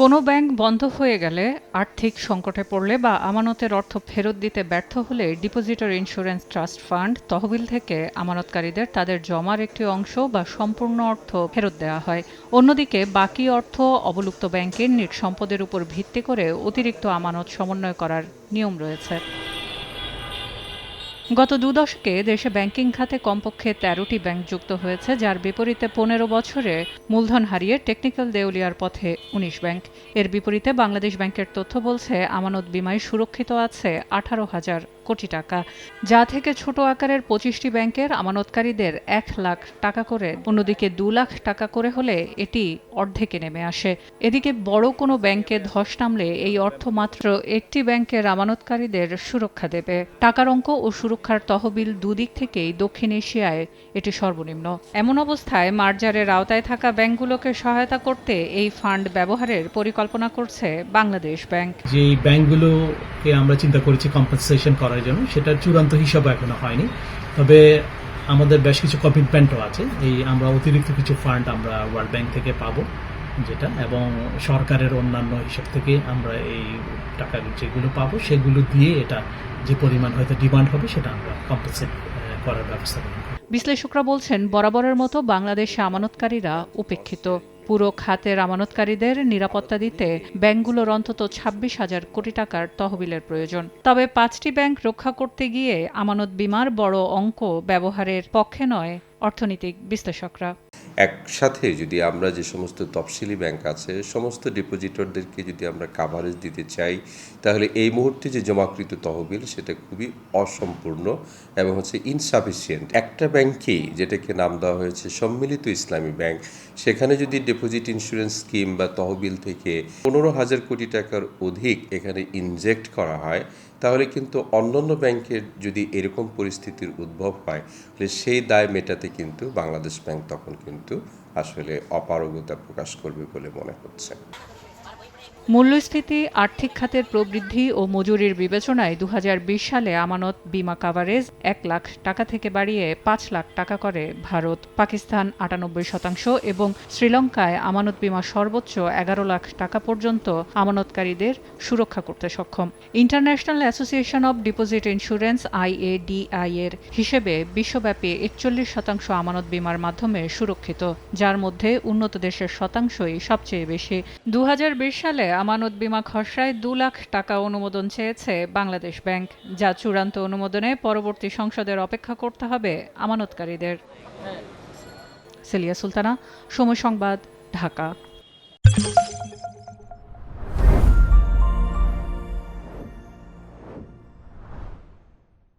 কোনো ব্যাংক বন্ধ হয়ে গেলে আর্থিক সংকটে পড়লে বা আমানতের অর্থ ফেরত দিতে ব্যর্থ হলে ডিপোজিটর ইন্স্যুরেন্স ট্রাস্ট ফান্ড তহবিল থেকে আমানতকারীদের তাদের জমার একটি অংশ বা সম্পূর্ণ অর্থ ফেরত দেওয়া হয়। অন্যদিকে বাকি অর্থ অবলুপ্ত ব্যাংকের নিট সম্পদের উপর ভিত্তি করে অতিরিক্ত আমানত সমন্বয় করার নিয়ম রয়েছে। গত দুদশকে দেশে ব্যাংকিং খাতে কমপক্ষে তেরোটি ব্যাংক যুক্ত হয়েছে, যার বিপরীতে পনেরো বছরে মূলধন হারিয়ে টেকনিক্যাল দেউলিয়ার পথে উনিশ ব্যাংক। এর বিপরীতে বাংলাদেশ ব্যাংকের তথ্য বলছে, আমানত বিমায় সুরক্ষিত আছে আঠারো হাজার কোটি টাকা। যা থেকে ছোট আকারের পঁচিশটি ব্যাংকের আমানতকারীদের এক লাখ টাকা করে, অন্যদিকে দু লাখ টাকা করে হলে এটি অর্ধেকে নেমে আসে। এদিকে বড় কোনো ব্যাংকে ধস নামলে এই অর্থ মাত্র একটি ব্যাংকের আমানতকারীদের সুরক্ষা দেবে। টাকার অঙ্ক ও সুরক্ষার তহবিল দুদিক থেকেই দক্ষিণ এশিয়ায় এটি সর্বনিম্ন। এমন অবস্থায় মার্জারের আওতায় থাকা ব্যাংকগুলোকে সহায়তা করতে এই ফান্ড ব্যবহারের পরিকল্পনা করছে বাংলাদেশ ব্যাংক। যে ব্যাংকগুলোকে আমরা চিন্তা করেছি কম্পেনসেশন করার জন্য, সেটা চূড়ান্ত হিসাব এখনও হয়নি। তবে আমাদের বেশ কিছু কমিটমেন্টও আছে। এই আমরা অতিরিক্ত কিছু ফান্ড আমরা ওয়ার্ল্ড ব্যাংক থেকে পাবো, যেটা, এবং সরকারের অন্যান্য হিসাব থেকে আমরা এই টাকা যেগুলো পাবো, সেগুলো দিয়ে এটা যে পরিমাণ হয়তো ডিমান্ড হবে, সেটা আমরা কম্পেনসেট করার ব্যবস্থা বিশ্লেষকরা বলছেন, বরাবরের মতো বাংলাদেশে আমানতকারীরা উপেক্ষিত। পুরো খাতের আমানতকারীদের নিরাপত্তা দিতে ব্যাংকগুলোর অন্তত ছাব্বিশ হাজার কোটি টাকার তহবিলের প্রয়োজন। তবে পাঁচটি ব্যাংক রক্ষা করতে গিয়ে আমানত বিমার বড় অঙ্ক ব্যবহারের পক্ষে নয় অর্থনৈতিক বিশ্লেষকরা। একসাথে যদি আমরা যে সমস্ত তফসিলি ব্যাংক আছে, সমস্ত ডিপোজিটরদেরকে যদি আমরা কাভারেজ দিতে চাই, তাহলে এই মুহূর্তে যে জমাকৃত তহবিল, সেটা খুবই অসম্পূর্ণ এবং হচ্ছে ইনসাফিসিয়েন্ট একটা ব্যাংকেই যেটাকে নাম দেওয়া হয়েছে সম্মিলিত ইসলামী ব্যাংক সেখানে যদি ডিপোজিট ইন্স্যুরেন্স স্কিম বা তহবিল থেকে পনেরো হাজার কোটি টাকার অধিক এখানে ইনজেক্ট করা হয় তাহলে কিন্তু অন্যান্য ব্যাংকের যদি এরকম পরিস্থিতির উদ্ভব হয়, তাহলে সেই দায় মেটাতে কিন্তু বাংলাদেশ ব্যাংক তখন কিন্তু আসলে অপারগতা প্রকাশ করবে বলে মনে হচ্ছে। মূল্যস্ফীতি, আর্থিক খাতের প্রবৃদ্ধি ও মজুরির বিবেচনায় দু হাজার বিশ সালে আমানত বিমা কাভারেজ এক লাখ টাকা থেকে বাড়িয়ে পাঁচ লাখ টাকা করে ভারত, পাকিস্তান আটানব্বই শতাংশ এবং শ্রীলঙ্কায় আমানত বিমা সর্বোচ্চ এগারো লাখ টাকা পর্যন্ত আমানতকারীদের সুরক্ষা করতে সক্ষম। International association of deposit insurance IADI এর হিসেবে বিশ্বব্যাপী একচল্লিশ শতাংশ আমানত বিমার মাধ্যমে সুরক্ষিত, যার মধ্যে উন্নত দেশের শতাংশই সবচেয়ে বেশি। দু হাজার বিশ সালে আমানত বিমা খসড়ায় দু লাখ টাকা অনুমোদন চেয়েছে বাংলাদেশ ব্যাংক, যা চূড়ান্ত অনুমোদনে পরবর্তী সংসদের অপেক্ষা করতে হবে আমানতকারীদের। সেলিয়া সুলতানা, সময় সংবাদ, ঢাকা।